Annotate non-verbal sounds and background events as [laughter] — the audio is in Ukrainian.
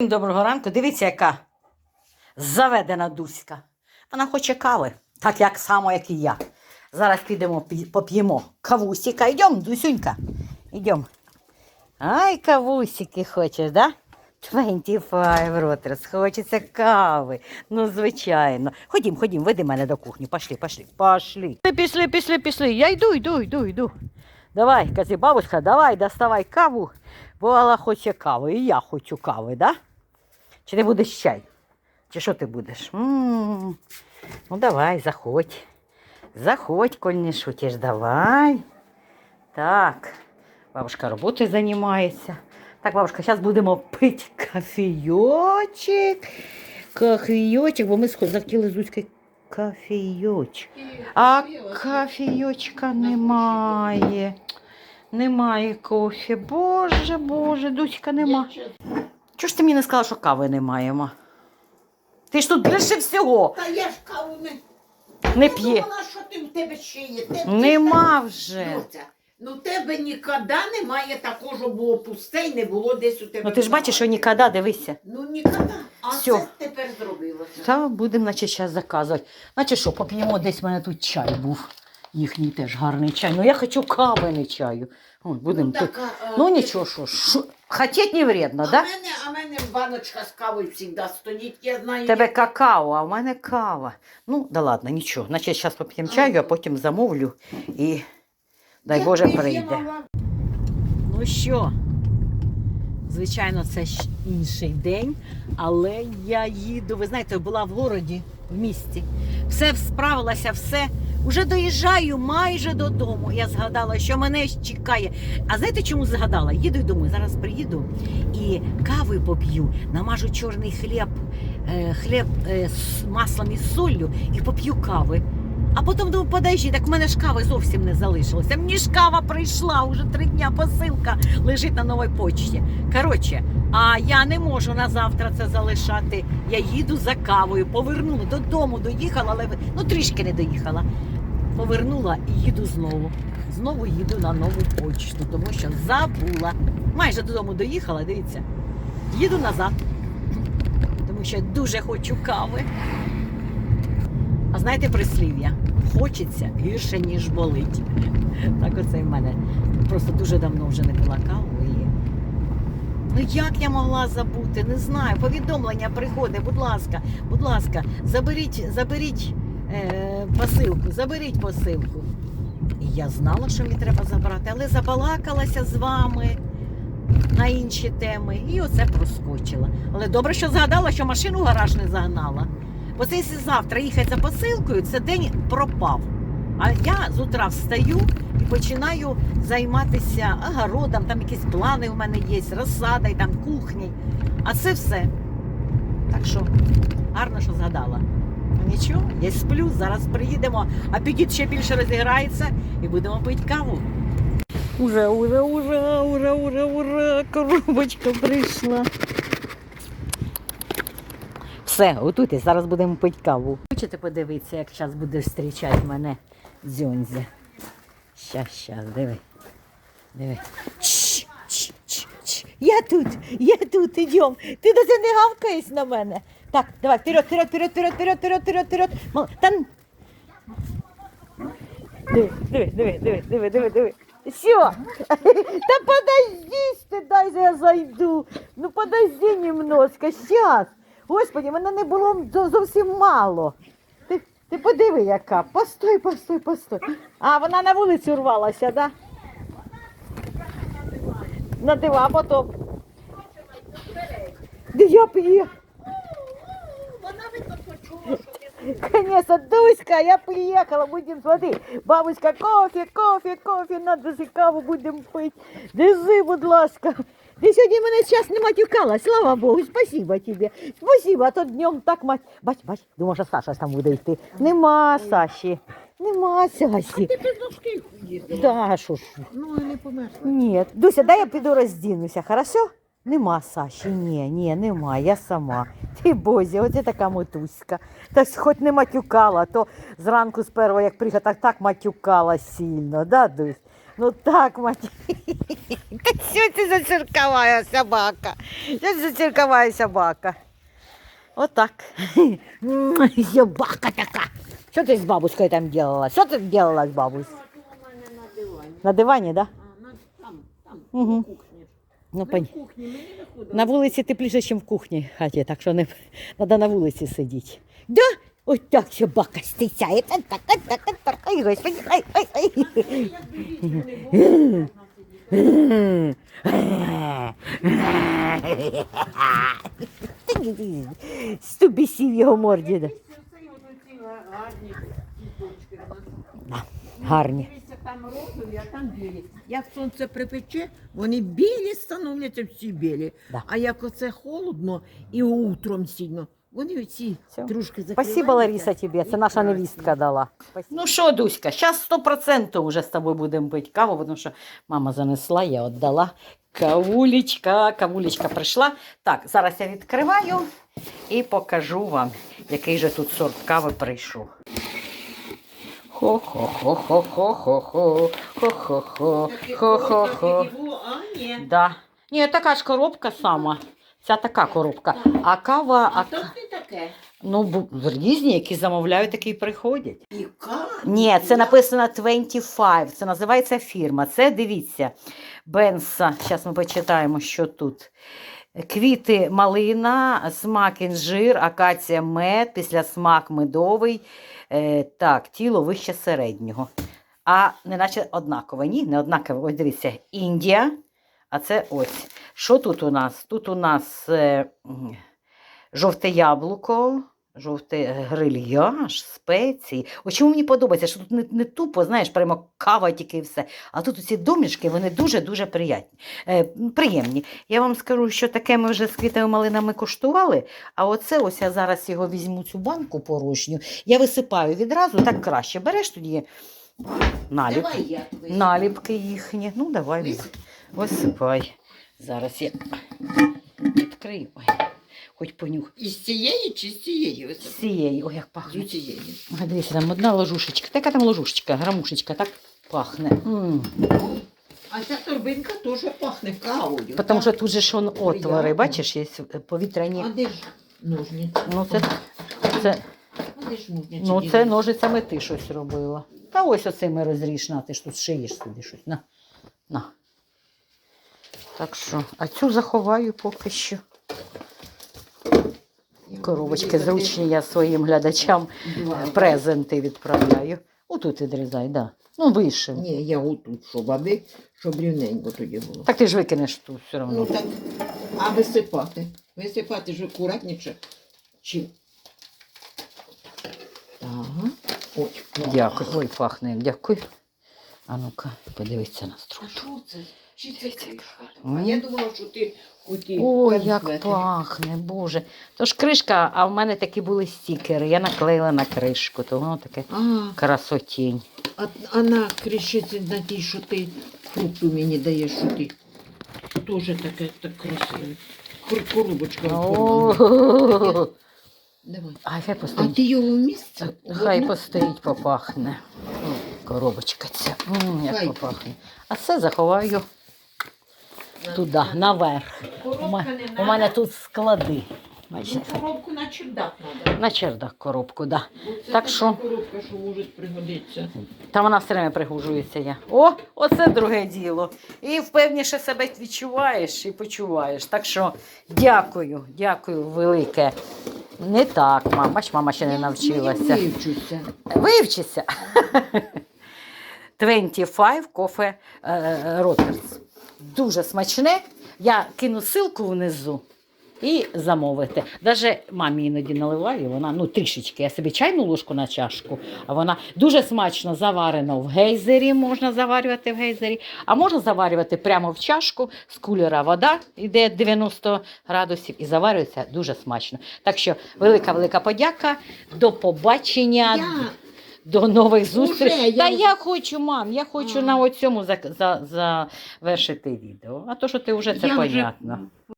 Доброго ранку. Дивіться, яка заведена Дуська. Вона хоче кави, так як само, як і я. Зараз підемо поп'ємо кавусіка. Йдемо, Дусюнька. Йдемо. Ай, кавусики хочеш, да? 25 ротерс, хочеться кави. Ну, звичайно. Ходім, ходім, веди мене до кухні. Пошли, пошли, пошли. Пішли, пішли, пішли. Я йду, йду, йду, йду. Давай, кажи, бабушка, давай, доставай каву, бо Алла хоче кави, і я хочу кави, да? Чи ти будеш чай? Чи що ти будеш? м Ну давай, заходь. Заходь, коль не шутиш, давай. Так, бабушка роботою займається. Так, бабушка, зараз будемо пити кофійочок. Кофійочок, бо ми захотіли з Зузькою кофійочок. А кофійочка немає. Немає кофі. Боже, боже, Дуська нема. Чого ж ти мені не сказала, що кави не маємо? Ти ж тут більше всього Та я ж каву не, не п'є. думала, що ти в тебе ще є. Ти- ти Нема ж вже. Люся, Ну в тебе ніколи немає такого, що було пусте і не було десь у тебе. Ну ти ж бачиш, що ніколи. ніколи, дивися. Ну ніколи. А Всьо. це тепер зробилося. Та будемо, наче, зараз заказувати. Наче що, поп'ємо десь в мене тут чай був. Їхній теж гарний чай. Ну я хочу кави, не чаю. О, будемо тут. така, е, Ну ти- нічого, що, що хотіть не вредно, А да? мене, а мене баночка з кавою завжди стоїть. Я знаю. Тебе як- какао, а в мене кава. Ну, да ладно, нічого. Значить, зараз поп'ємо чаю, а потім замовлю і дай Я Боже прийде. Ну що, звичайно, це інший день, але я їду. Ви знаєте, була в городі, в місті. Все справилася, все. Уже доїжджаю майже додому. Я згадала, що мене чекає. А знаєте, чому згадала? Їду й думаю, зараз приїду і кави поп'ю, намажу чорний хліб, е, хліб е, з маслом і солью і поп'ю кави. А потім думаю, подожди, так в мене ж кави зовсім не залишилося. Мені ж кава прийшла, уже три дня посилка лежить на новій почті. Коротше, а я не можу на завтра це залишати. Я їду за кавою, повернула додому, доїхала, але ну трішки не доїхала. Повернула і їду знову. Знову їду на нову почту, тому що забула. Майже додому доїхала, дивіться. Їду назад, тому що дуже хочу кави. А знаєте прислів'я? Хочеться гірше, ніж болить. Так оце в мене. Просто дуже давно вже не пила каву. І... Ну як я могла забути? Не знаю. Повідомлення приходить, будь ласка, будь ласка, заберіть, заберіть е, посилку, заберіть посилку. І я знала, що мені треба забрати, але забалакалася з вами на інші теми. І оце проскочила. Але добре, що згадала, що машину в гараж не загнала. Бо це якщо завтра їхати за посилкою, це день пропав. А я з утра встаю і починаю займатися огородом, там якісь плани в мене є, розсада, там кухні. А це все. Так що гарно, що згадала. Ну, Нічого, я сплю, зараз приїдемо, а підіть ще більше розіграється і будемо пити каву. Ура, ура, ура, ура, ура, ура, коробочка прийшла. Все, готуйтесь, зараз будемо пити каву. Хочете подивитися, як зараз буде зустрічати мене дзьонзя? Щас, щас, диви. Диви. Чш, чш, чш, чш. Я тут, я тут, ідем. Ти до не гавкаєш на мене. Так, давай, вперед, вперед, вперед, вперед, вперед, вперед, вперед, вперед. Мал- Та... н- Диви, диви, диви, диви, диви, диви, диви. Все. Та подожди, ти, дай я зайду. Ну подожди немножко, сейчас. Господи, мене не було зовсім мало. Ти, ти подиви, яка. Постой, постой, постой. А, вона на вулицю рвалася, да? На дива, а потім. Де я приїхала? Вона видно почула. Конечно, Дуська, я приехала, будем смотреть. Бабушка, кофе, кофе, кофе, надо же каву будем пить. Держи, будь ласка. Ти сьогодні мене час не матюкала, слава Богу, спасибо тебе. Спасибо, а то днем так мать. Бач, бач, думав, що Саша там буде йти. Нема Саші. Нема Саші. Ти без носки їздила. Да, що ж. Ну і не померла. Ні. Дуся, дай я піду роздінуся, хорошо? Нема Саші, ні, ні, нема, я сама. Ти бозі, оце така мотуська. Та ж хоч не матюкала, то зранку з першого, як приїхала, так, так матюкала сильно, да, Дусь? Ну так, мать. [laughs] Та що це за циркова собака? Що це за циркова собака? Отак. Собака така. Що ти з бабушкою там делала? Що ти делала з бабушкою? У мене на дивані. На дивані, так? Да? А, на, там, там, Мгм. на кухні. Ну, Ви пон... в кухні, мені не ходили. На вулиці тепліше, ніж в кухні хаті, так що не треба на вулиці сидіти. Да? Ось так собака стицяє. Так, так, так, так, так, так. Ай, господи, ай, ай, ай. Сидіти. Стубісів його морді. гарні там розові, а там білі. Як сонце припече, вони білі становляться всі білі. Да. А як оце холодно і утром сильно, вони оці Всё. трошки Спасибо. Лариса, тебе. Це наша невістка дала. Ну що, Дуська, зараз сто процентів вже з тобою будемо пити каву, тому що мама занесла, я віддала. Кавулечка, кавулечка прийшла. Так, зараз я відкриваю і покажу вам, який же тут сорт кави прийшов. Хо-хо-хо-хо-хо-хо-хо, хо-хо-хо, хо-хо-хо. Да. Ні, така ж коробка сама. Ця така коробка. А кава, А а, то не таке. ну, різні, які замовляють, такі приходять. І кава. Ні, це написано 25, це називається фірма. Це дивіться, Бенса. Зараз ми почитаємо, що тут. Квіти малина, смак інжир, акація мед, після смак медовий. Е, так, тіло вище середнього. А не наче однакове. Ні, не однакове. Ось дивіться, Індія. А це ось. Що тут у нас? Тут у нас е, жовте яблуко, жовтий грильяж, спеції. Ось чому мені подобається, що тут не, не тупо, знаєш, прямо кава тільки і все. А тут ці домішки, вони дуже-дуже приятні, е, приємні. Я вам скажу, що таке ми вже з квітами малинами коштували, а оце ось я зараз його візьму цю банку порожню, я висипаю відразу, так краще. Береш тоді наліп, Давай я. наліпки їхні. Ну, давай, висипай. Зараз я відкрию. Ой, хоч понюх. Із цієї чи з цієї З цієї, ой, як пахне. З цієї. Дивіться, там одна ложушечка. Така там ложушечка, грамушечка, так пахне. М. А ця торбинка теж пахне кавою. Тому що тут же ж он отвори, Приятно. бачиш, є повітряні. А де ж ножниці? Ну, це, це, А де ж ножниці? ну, це ножицями ти щось робила. Та ось оцими розріж, на, ти ж тут шиєш собі щось. На. На. Так що, а цю заховаю поки що. Коробочки зручні, я своїм глядачам презенти відправляю. Отут відрізай, да. Ну, вище. Ні, я отут, щоб аби, щоб рівненько тоді було. Так ти ж викинеш тут все одно. Ну так, а висипати? Висипати ж акуратніше. Чи... Ага. Ой, Дякую. Ой, пахне. Дякую. А ну-ка, подивіться на А що це? Чи це? А я думала, що ти хотів. Ой, як пахне, Боже. То ж кришка, а в мене такі були стікери. Я наклеїла на кришку, то воно таке А, красотінь. а, а на кришиці на тій, що ти фрукту мені даєш, що ти теж таке так красиве. Кор- Коробочка. оформлена. О, Давай. Ай, хай А постоїть. ти його в місце? Хай постоїть, попахне. Коробочка ця. М, як попахне. А це заховаю туди, наверх. У мене, у мене тут склади. Ну, Бачите? коробку на чердак треба. На чердак коробку, да. Бо це Так що? коробка, що може пригодитися. Та вона все время пригужується я. О, оце друге діло. І впевніше себе відчуваєш і почуваєш. Так що дякую, дякую велике. Не так, мама, бач, мама ще не навчилася. Я вивчуся. Вивчися. [laughs] 25 кофе Ротерс. Дуже смачне. Я кину ссылку внизу і замовити. Даже мамі іноді наливаю, вона ну трішечки. Я собі чайну ложку на чашку, а вона дуже смачно заварена в гейзері. Можна заварювати в гейзері, а можна заварювати прямо в чашку з кулера вода, йде 90 градусів і заварюється дуже смачно. Так що велика велика подяка. До побачення. Я До нових зустрічей. я Та вже- я хочу, мам, я хочу А. на оцьому за, за, завершити відео. А то, що ти вже це Я вже- понятно.